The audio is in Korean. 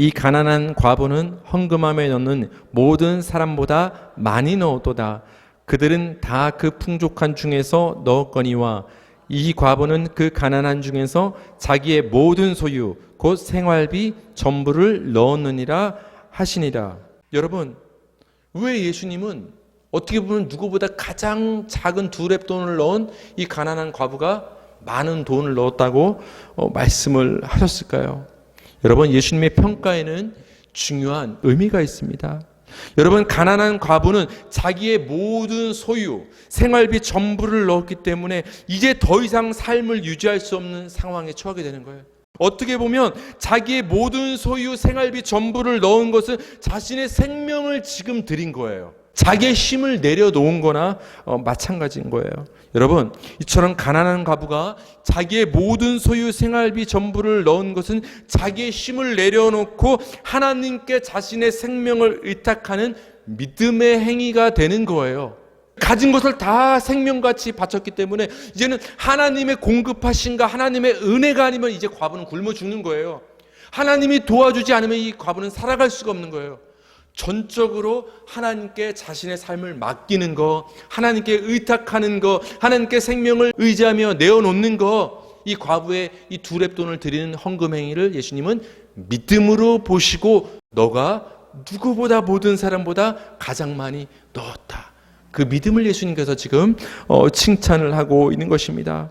이 가난한 과부는 헌금함에 넣는 모든 사람보다 많이 넣었도다. 그들은 다 그 풍족한 중에서 넣었거니와 이 과부는 그 가난한 중에서 자기의 모든 소유 곧 생활비 전부를 넣었느니라 하시니라. 여러분 왜 예수님은 어떻게 보면 누구보다 가장 작은 두 랩 돈을 넣은 이 가난한 과부가 많은 돈을 넣었다고 어, 말씀을 하셨을까요? 여러분 예수님의 평가에는 중요한 의미가 있습니다. 여러분 가난한 과부는 자기의 모든 소유, 생활비 전부를 넣었기 때문에 이제 더 이상 삶을 유지할 수 없는 상황에 처하게 되는 거예요. 어떻게 보면 자기의 모든 소유, 생활비 전부를 넣은 것은 자신의 생명을 지금 드린 거예요. 자기의 힘을 내려놓은 거나 어, 마찬가지인 거예요. 여러분, 이처럼 가난한 과부가 자기의 모든 소유 생활비 전부를 넣은 것은 자기의 힘을 내려놓고 하나님께 자신의 생명을 의탁하는 믿음의 행위가 되는 거예요. 가진 것을 다 생명같이 바쳤기 때문에 이제는 하나님의 공급하신가 하나님의 은혜가 아니면 이제 과부는 굶어 죽는 거예요. 하나님이 도와주지 않으면 이 과부는 살아갈 수가 없는 거예요. 전적으로 하나님께 자신의 삶을 맡기는 거, 하나님께 의탁하는 거, 하나님께 생명을 의지하며 내어놓는 거, 이 과부의 이 두 랩돈을 드리는 헌금 행위를 예수님은 믿음으로 보시고 너가 누구보다 모든 사람보다 가장 많이 넣었다. 그 믿음을 예수님께서 지금 어, 칭찬을 하고 있는 것입니다.